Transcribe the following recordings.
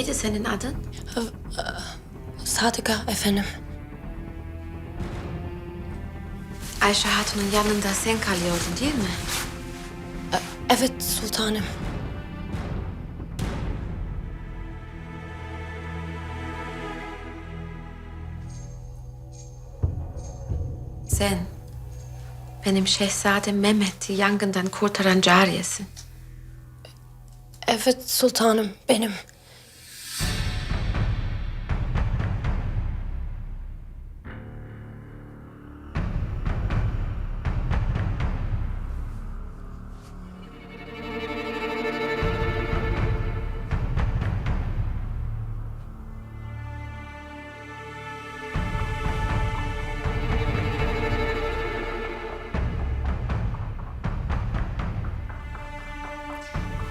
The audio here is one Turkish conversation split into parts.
Neydi senin adın? Sadıka efendim. Ayşe Hatun'un yanında sen kalıyordun değil mi? Evet sultanım. Sen benim şehzadem Mehmet'i yangından kurtaran cariyesin. Evet sultanım benim.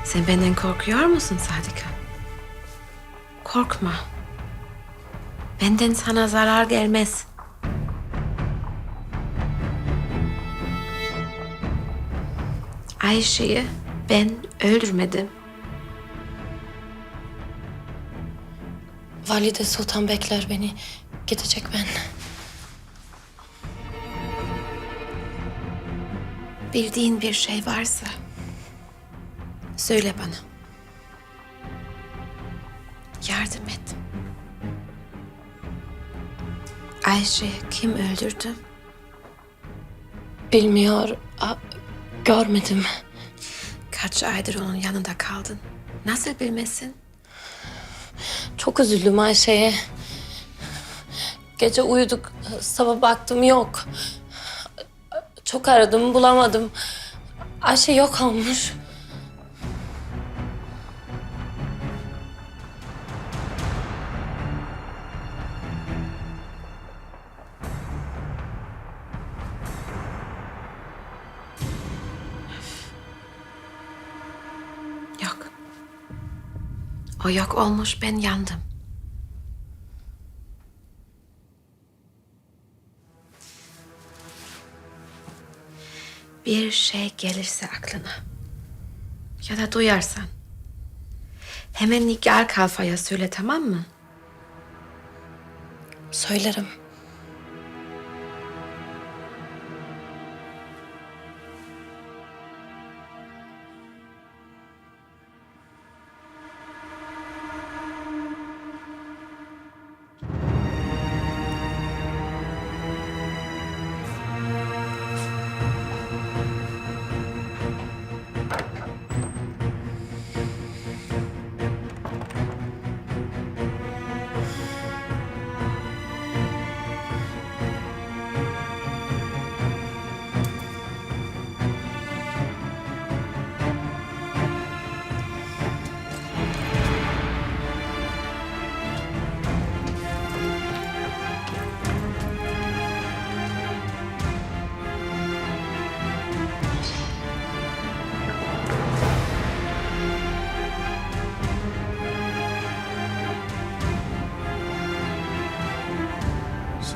Sen benden korkuyor musun Sadika? Korkma. Benden sana zarar gelmez. Ayşe'yi ben öldürmedim. Valide Sultan bekler beni. Gidecek ben. Bildiğin bir şey varsa söyle bana. Yardım et. Ayşe kim öldürdü? Bilmiyor. a- görmedim. Kaç aydır onun yanında kaldın? Nasıl bilmesin? Çok üzüldüm Ayşe'ye. Gece uyuduk. Sabah baktım yok. Çok aradım bulamadım. Ayşe yok olmuş. Yok olmuş ben yandım. Bir şey gelirse aklına ya da duyarsan hemen Nigar Kalfa'ya söyle tamam mı? Söylerim.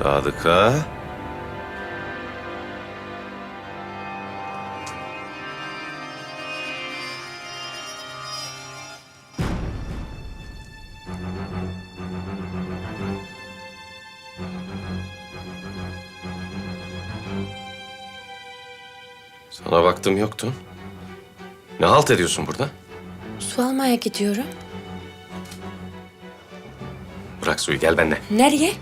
Sadıka. Sana baktım yoktun. Ne halt ediyorsun burada? Su almaya gidiyorum. Bırak suyu gel benimle. Nereye?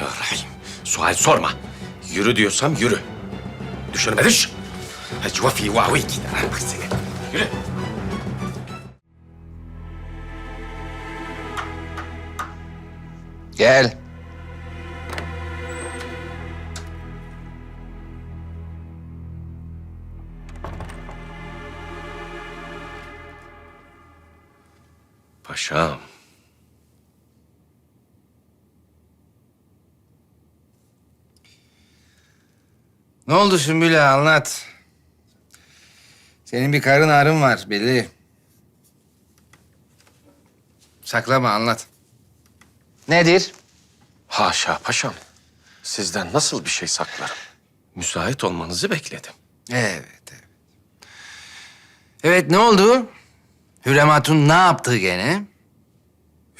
Ya Rahim, sual sorma. Yürü diyorsam yürü. Düş önüme düş. Hacı fi vavi gider. Bak seni. Yürü. Gel. Paşam. Ne oldu Sümbüle anlat. Senin bir karın ağrın var belli. Saklama anlat. Nedir? Haşa paşam. Sizden nasıl bir şey saklarım? Müsait olmanızı bekledim. Evet, evet. Evet ne oldu? Hürrem Hatun ne yaptı gene?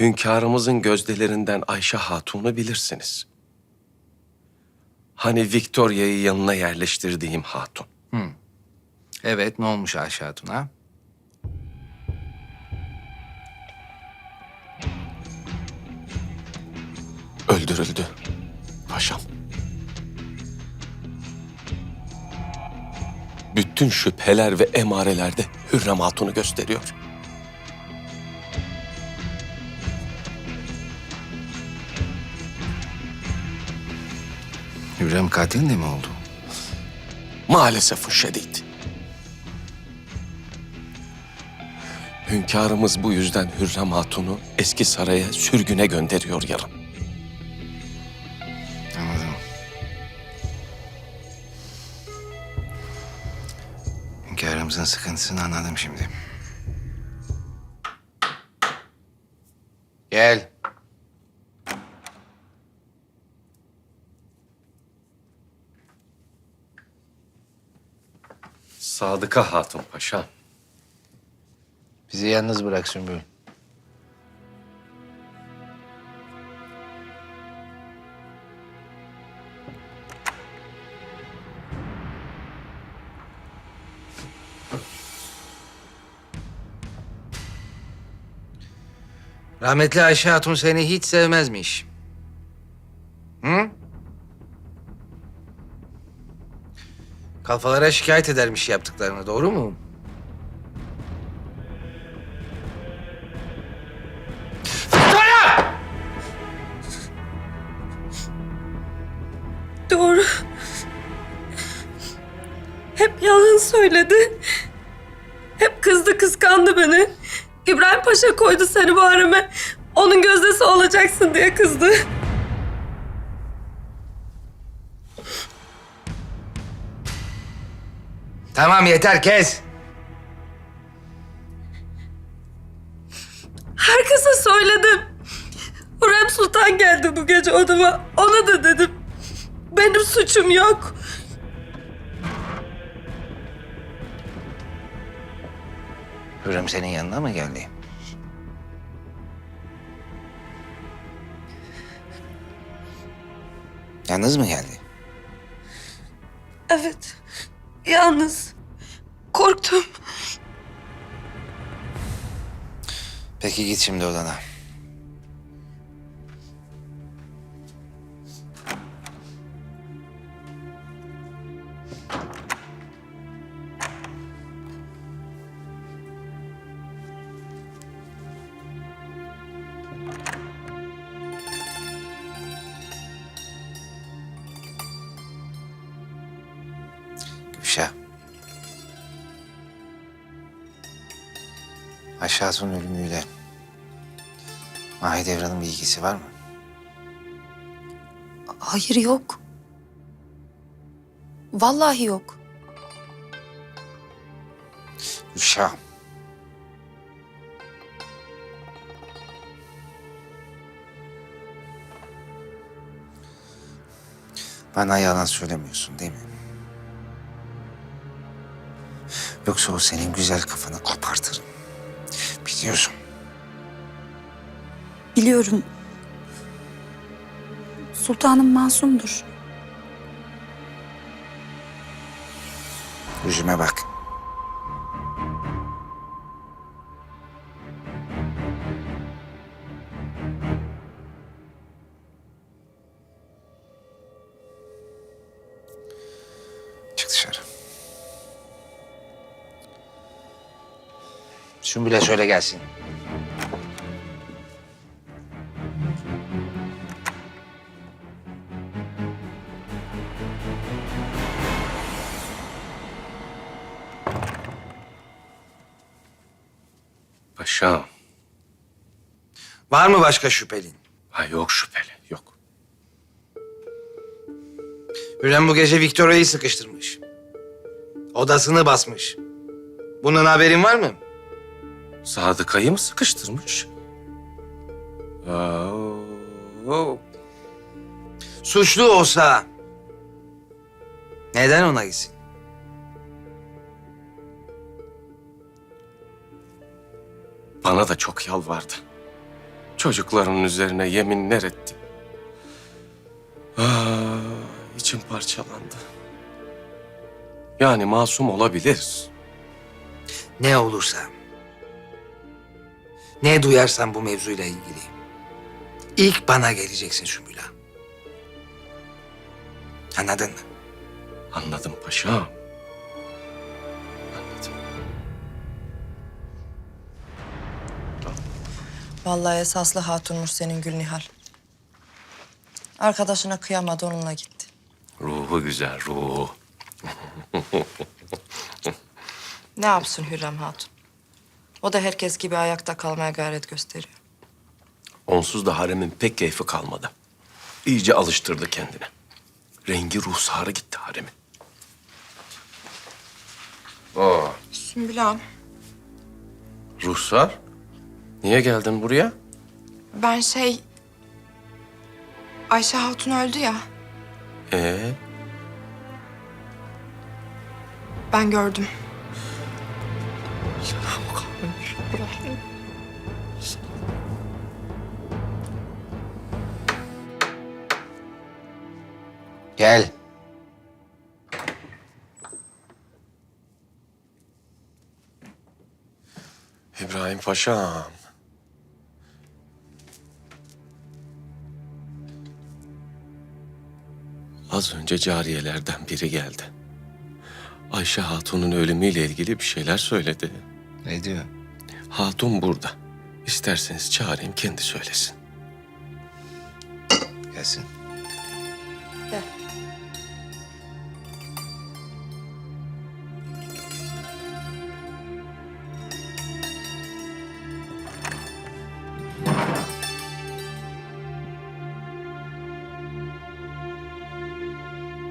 Hünkârımızın gözdelerinden Ayşe Hatun'u bilirsiniz. Hani Victoria'yı yanına yerleştirdiğim hatun. Evet, ne olmuş Ayşe Hatun'a? Öldürüldü. Paşam. Bütün şüpheler ve emareler de Hürrem Hatun'u gösteriyor. Hürrem katil de mi oldu? Maalesef şiddet. Hünkârımız bu yüzden Hürrem Hatun'u eski saraya sürgüne gönderiyor yarın. Anladım. Hünkârımızın sıkıntısını anladım şimdi. Gel. Sadıka Hatun Paşa. Bizi yalnız bırak Sümbül. Rahmetli Ayşe Hatun seni hiç sevmezmiş. Kalfalara şikayet edermiş yaptıklarını, doğru mu? Doğru. Hep yalan söyledi. Hep kızdı, kıskandı beni. İbrahim Paşa koydu seni bu hareme. Onun gözdesi olacaksın diye kızdı. Tamam yeter kes. Herkese söyledim. Hürrem Sultan geldi bu gece odama. Ona da dedim. Benim suçum yok. Hürrem senin yanına mı geldi? Yalnız mı geldi? Evet. Yalnız. Korktum. Peki git şimdi odana. Aşağısının ölümüyle Mahidevran'ın bir ilgisi var mı? Hayır yok. Vallahi yok. Gülşah. Bana yalan söylemiyorsun değil mi? Yoksa o senin güzel kafanı kopartırım. Biliyorsun. Biliyorum. Sultanım masumdur. Yüzüme bak. Sümbül'e söyle gelsin. Paşam. Var mı başka şüphelin? Ha yok şüpheli yok. Hürrem bu gece Victoria'yı sıkıştırmış. Odasını basmış. Bunun haberin var mı? Sadıkayı mı sıkıştırmış? Aa, o- Suçlu olsa neden ona gitsin? bana da çok yalvardı. Çocuklarımın üzerine yeminler ettim. Ah, içim parçalandı. Yani masum olabilir. Ne olursa, ne duyarsan bu mevzuyla ilgili, ilk bana geleceksin Sümbül Ağa. Anladın mı? Anladım paşam. Anladım. Vallahi esaslı hatunmuş senin Gülnihal. Arkadaşına kıyamadı onunla gitti. Ruhu güzel, ruhu. Ne yapsın Hürrem Hatun? O da herkes gibi ayakta kalmaya gayret gösteriyor. Onsuz da haremin pek keyfi kalmadı. İyice alıştırdı kendine. Rengi ruhsarı gitti haremin. Oo, Sümbül ağam, ruhsar? Niye geldin buraya? Ben şey... Ayşe Hatun öldü ya. Ee, Ben gördüm. Gel. İbrahim Paşa'm. Az önce cariyelerden biri geldi. Ayşe Hatun'un ölümüyle ilgili bir şeyler söyledi. Ne diyor? Hatun burada. İsterseniz çağırayım kendi söylesin. Gelsin. Gel.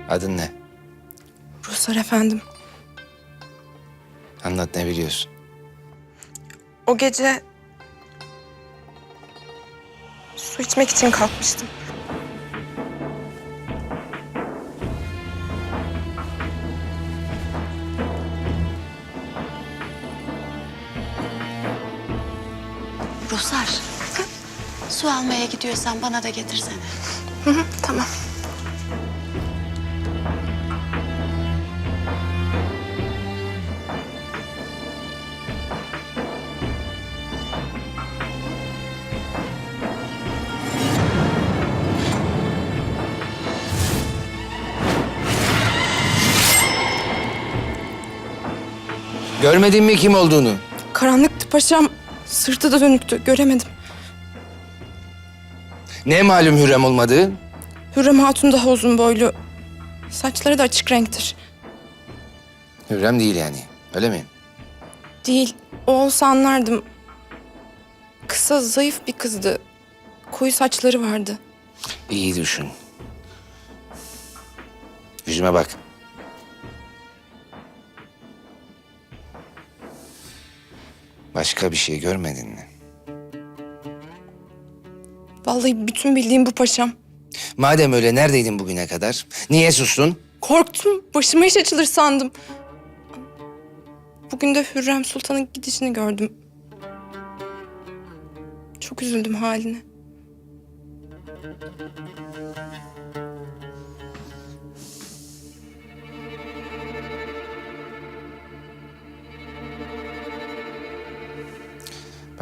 Adın ne? Ruhsar efendim. Anlat ne biliyorsun? O gece... Su içmek için kalkmıştım. Ruhsar. Su almaya gidiyorsan bana da getirsene. Hı hı, tamam. Görmedin mi kim olduğunu? Karanlıktı paşam. Sırtı da dönüktü. Göremedim. Ne malum Hürrem olmadığı? Hürrem Hatun daha uzun boylu. Saçları da açık renktir. Hürrem değil yani. Öyle mi? Değil. O olsa anlardım. Kısa, zayıf bir kızdı. Koyu saçları vardı. İyi düşün. Yüzüme bak. Başka bir şey görmedin mi? Vallahi bütün bildiğim bu paşam. Madem öyle neredeydin bugüne kadar? Niye sustun? Korktum. Başıma iş açılır sandım. Bugün de Hürrem Sultan'ın gidişini gördüm. Çok üzüldüm haline.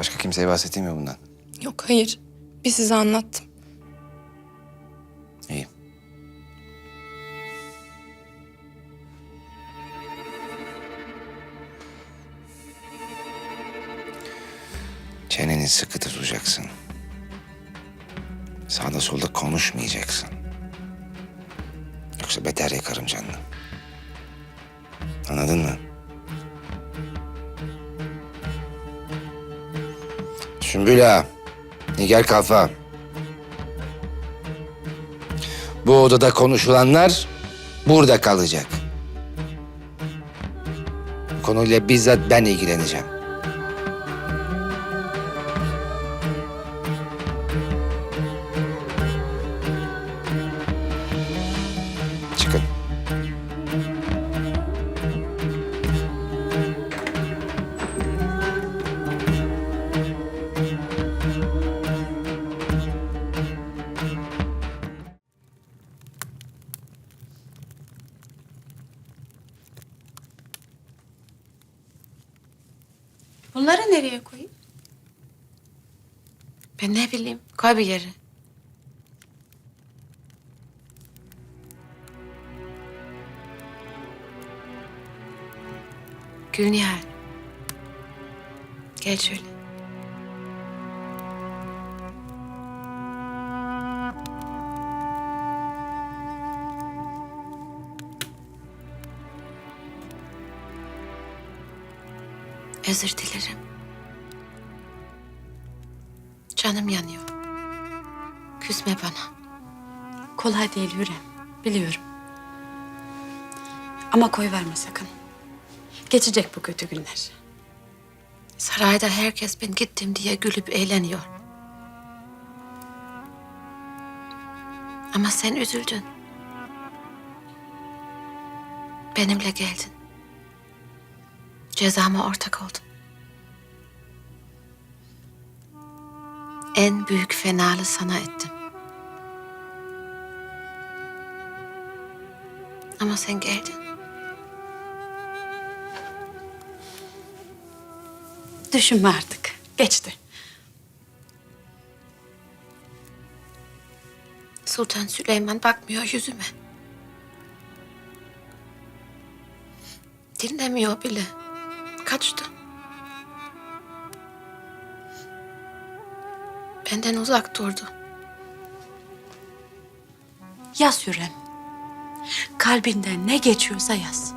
Başka kimseye bahsettin mi bundan? Yok hayır. Bir size anlattım. İyi. Çeneni sıkı tutacaksın. Sağda solda konuşmayacaksın. Yoksa beter yakarım canını. Anladın mı? Sümbül Nigar Kalfa. Bu odada konuşulanlar burada kalacak. Konuyla bizzat ben ilgileneceğim. Nereye koyayım? Ben ne bileyim. Koy bir yere. Gülnihal. Gel şöyle. Özür dilerim. Canım yanıyor. Küsme bana. Kolay değil Hürrem. Biliyorum. Ama koy verme sakın. Geçecek bu kötü günler. Sarayda herkes ben gittim diye gülüp eğleniyor. Ama sen üzüldün. Benimle geldin. Cezama ortak oldun. En büyük fenalı sana ettim. Ama sen geldin. Düşünme artık. Geçti. Sultan Süleyman bakmıyor yüzüme. Dinlemiyor bile. Kaçtı. Benden uzak durdu. Yaz Hürrem. Kalbinden ne geçiyorsa yaz.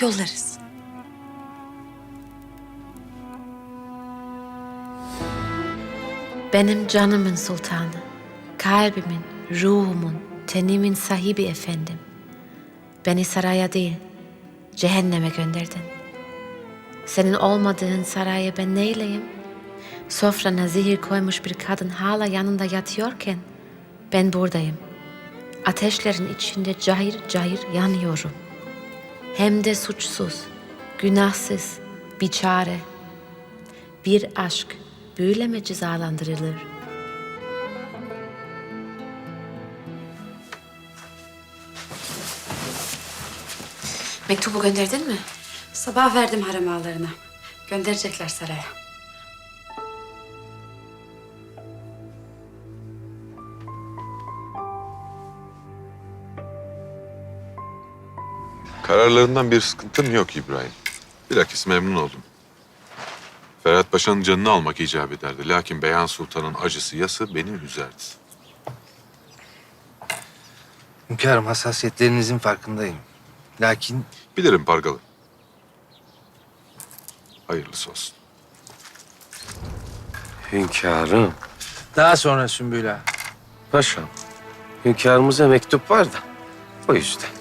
Yollarız. Benim canımın sultanı, kalbimin, ruhumun, tenimin sahibi efendim. Beni saraya değil, cehenneme gönderdin. Senin olmadığın saraya ben neyleyim? Sofrana zehir koymuş bir kadın hala yanında yatıyorken ben buradayım. Ateşlerin içinde cayır cayır yanıyorum. Hem de suçsuz, günahsız, bir çare. Bir aşk böyle mi cezalandırılır? Mektubu gönderdin mi? Sabah verdim harem ağalarına. Gönderecekler saraya. Kararlarından bir sıkıntım yok İbrahim. Bilakis memnun oldum. Ferhat Paşa'nın canını almak icap ederdi. Lakin Beyan Sultan'ın acısı yası beni üzerdi. Hünkârım hassasiyetlerinizin farkındayım. Lakin Bilirim Pargalı. Hayırlısı olsun. Hünkârım. daha sonra Sümbül Ağa. Paşam. Hünkârımıza mektup var da. O yüzden.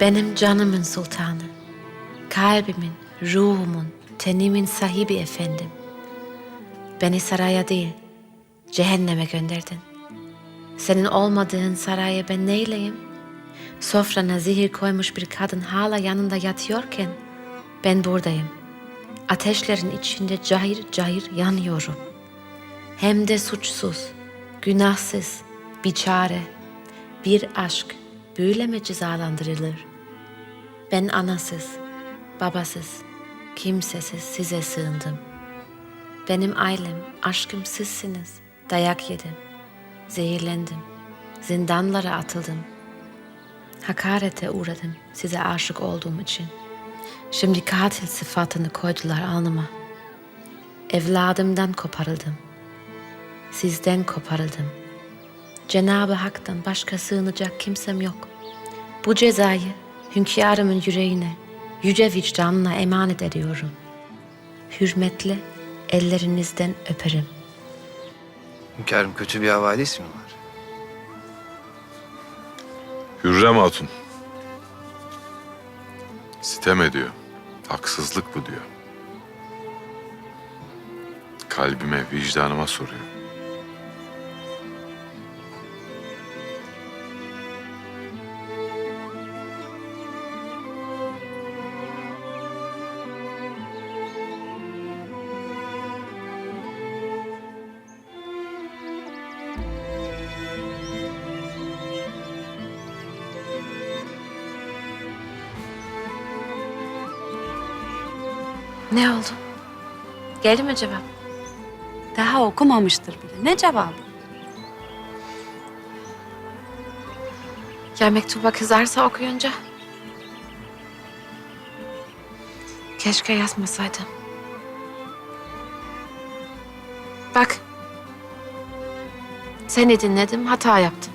Benim canımın sultanı, kalbimin, ruhumun, tenimin sahibi efendim. Beni saraya değil, cehenneme gönderdin. Senin olmadığın saraya ben neyleyim? Sofrana zehir koymuş bir kadın hala yanında yatıyorken ben buradayım. Ateşlerin içinde cayır cayır yanıyorum. Hem de suçsuz, günahsız, bir çare, bir aşk böyle mi cezalandırılır? Ben anasız, babasız, kimsesiz size sığındım. Benim ailem, aşkım sizsiniz. Dayak yedim, zehirlendim, zindanlara atıldım. Hakarete uğradım size aşık olduğum için. Şimdi katil sıfatını koydular alnıma. Evladımdan koparıldım. Sizden koparıldım. Cenab-ı Hak'tan başka sığınacak kimsem yok. Bu cezayı hünkârımın yüreğine, yüce vicdanına emanet ediyorum. Hürmetle ellerinizden öperim. Hünkârım kötü bir havadis mi var? Hürrem Hatun. Sitem ediyor. Haksızlık bu diyor. kalbime, vicdanıma soruyor. Geldi mi cevap? Daha okumamıştır bile. Ne cevabı? Ya mektuba kızarsa okuyunca? Keşke yazmasaydım. Bak. Seni dinledim, hata yaptım.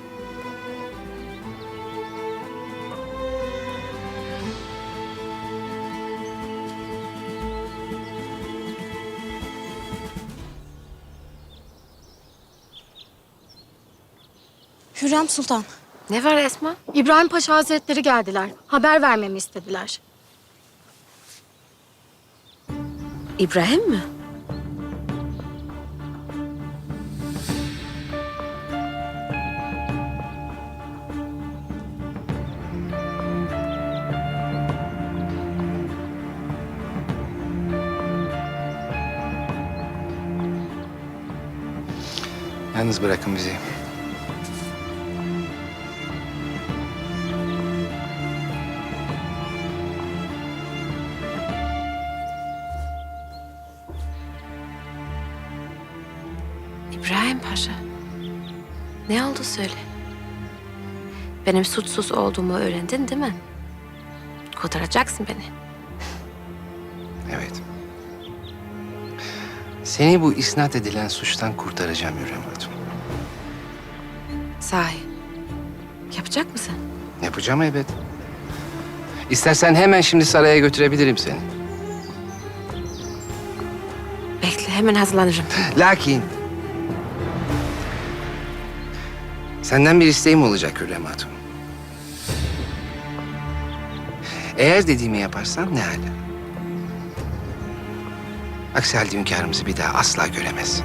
Hürrem Sultan, Ne var Esma? İbrahim Paşa Hazretleri geldiler. Haber vermemi istediler. İbrahim mi? Yalnız bırakın bizi. Benim suçsuz olduğumu öğrendin değil mi? Kurtaracaksın beni. Evet. Seni bu isnat edilen suçtan kurtaracağım Hürrem Hatun. Sahi. Yapacak mısın? Yapacağım elbet. İstersen hemen şimdi saraya götürebilirim seni. Bekle hemen hazırlanırım. Lakin... Senden bir isteğim olacak Hürrem Hatun. Eğer dediğimi yaparsan ne hala? Aksi halde hünkârımızı bir daha asla göremezsin.